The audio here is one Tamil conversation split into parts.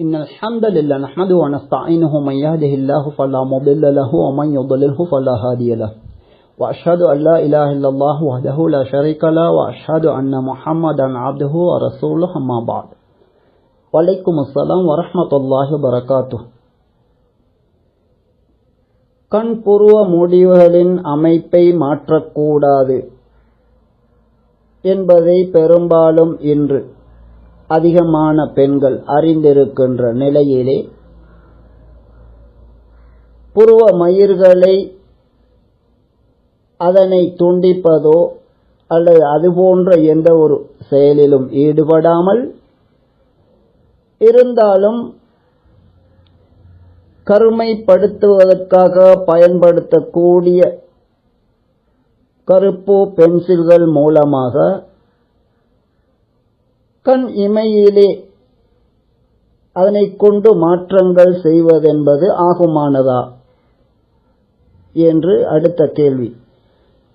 إن الحمد لله نحمده ونستعينه من يهده الله فلا مضل له ومن يضلله فلا هادي له. وأشهد أن لا إله إلا الله وحده لا شريك له وأشهد أن محمدا عبده ورسوله أما بعد. وعليكم السلام ورحمة الله وبركاته. கண்புருவ முடிவுகளின் அமைப்பை மாற்றக்கூடாது என்பதை பெரும்பாலும் இன்று அதிகமான பெண்கள் அறிந்திருக்கின்ற நிலையிலே புருவ மயிர்களை அதனை துண்டிப்பதோ அல்லது அதுபோன்ற எந்த ஒரு செயலிலும் ஈடுபடாமல் இருந்தாலும் கருமைப்படுத்துவதற்காக பயன்படுத்தக்கூடிய கருப்பு பென்சில்கள் மூலமாக கண் இமையிலே அதனை கொண்டு மாற்றங்கள் செய்வதென்பது ஆகுமானதா? என்று அடுத்த கேள்வி.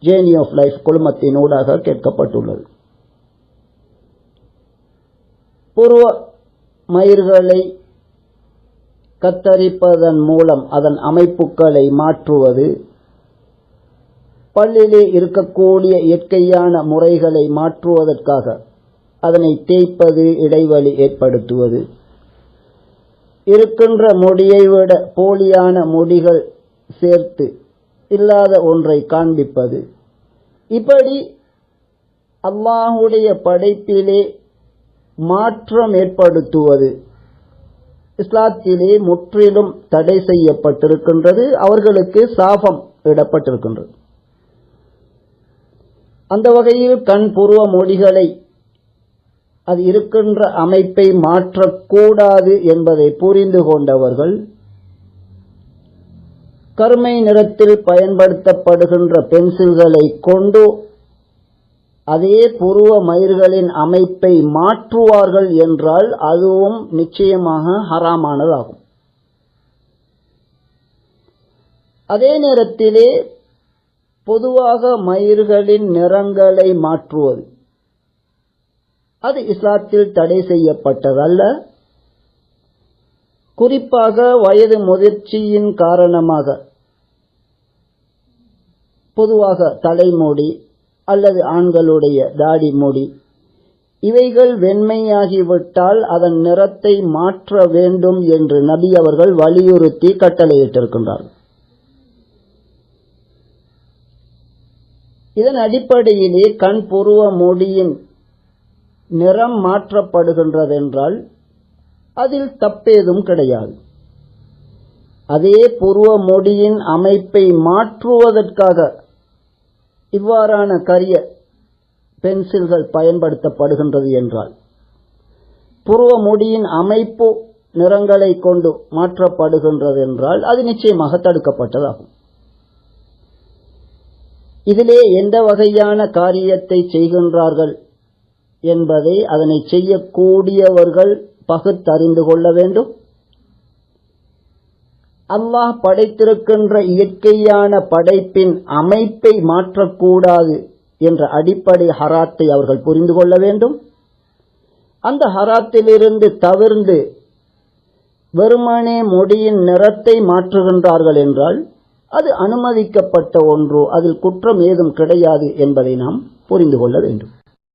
ஜேர்னி ஆஃப் லைஃப் குழுமத்தினூடாக கேட்கப்பட்டுள்ளது. பூர்வ மயிர்களை கத்தரிப்பதன் மூலம் அதன் அமைப்புகளை மாற்றுவது பல்லிலே இருக்கக்கூடிய இயற்கையான முறைகளை மாற்றுவதற்காக அதனை தேய்ப்பது இடைவெளி ஏற்படுத்துவது. இருக்கின்ற முடியை விட போலியான முடிகள் சேர்த்து இல்லாத ஒன்றை காண்பிப்பது. இப்படி அல்லாஹுடைய படைப்பிலே மாற்றம் ஏற்படுத்துவது இஸ்லாத்திலே முற்றிலும் தடை செய்யப்பட்டிருக்கின்றது. அவர்களுக்கு சாபம் இடப்பட்டிருக்கின்றது. அந்த வகையில் கண் பூர்வ மொழிகளை அது இருக்கின்ற அமைப்பை மாற்றக்கூடாது என்பதை புரிந்து கொண்டவர்கள் கருமை நிறத்தில் பயன்படுத்தப்படுகின்ற பென்சில்களை கொண்டு அதே புருவ மயிர்களின் அமைப்பை மாற்றுவார்கள் என்றால் அதுவும் நிச்சயமாக ஹராமானதாகும். அதே நேரத்திலே பொதுவாக மயிர்களின் நிறங்களை மாற்றுவது. அது இஸ்லாத்தில் தடை செய்யப்பட்டதல்ல. குறிப்பாக வயது முதிர்ச்சியின் காரணமாக பொதுவாக தலைமூடி அல்லது ஆண்களுடைய தாடி மூடி இவைகள் வெண்மையாகிவிட்டால் அதன் நிறத்தை மாற்ற வேண்டும் என்று நபி அவர்கள் வலியுறுத்தி கட்டளையிட்டிருக்கின்றார்கள் இதன் அடிப்படையிலே கண் புருவ முடியின் நிறம் மாற்றப்படுகின்றதென்றால் அதில் தப்பேதும் கிடையாது. அதே புருவ மொழியின் அமைப்பை மாற்றுவதற்காக இவ்வாறான கரிய பென்சில்கள் பயன்படுத்தப்படுகின்றது என்றால் புருவ மொழியின் அமைப்பு நிறங்களை கொண்டு மாற்றப்படுகின்றது என்றால் அது நிச்சயமாக தடுக்கப்பட்டதாகும். இதிலே எந்த வகையான காரியத்தை செய்கின்றார்கள் என்பதை அதனை செய்யக்கூடியவர்கள் பகுத்தறிந்து கொள்ள வேண்டும். அல்லாஹ் படைத்திருக்கின்ற இயற்கையான படைப்பின் அமைப்பை மாற்றக்கூடாது என்ற அடிப்படை ஹராத்தை அவர்கள் புரிந்து கொள்ள வேண்டும். அந்த ஹராத்திலிருந்து தவிர்ந்து வெறுமனே முடியின் நிறத்தை மாற்றுகின்றார்கள் என்றால் அது அனுமதிக்கப்பட்ட ஒன்று அதில் குற்றம் ஏதும் கிடையாது என்பதை நாம் புரிந்து கொள்ள வேண்டும்.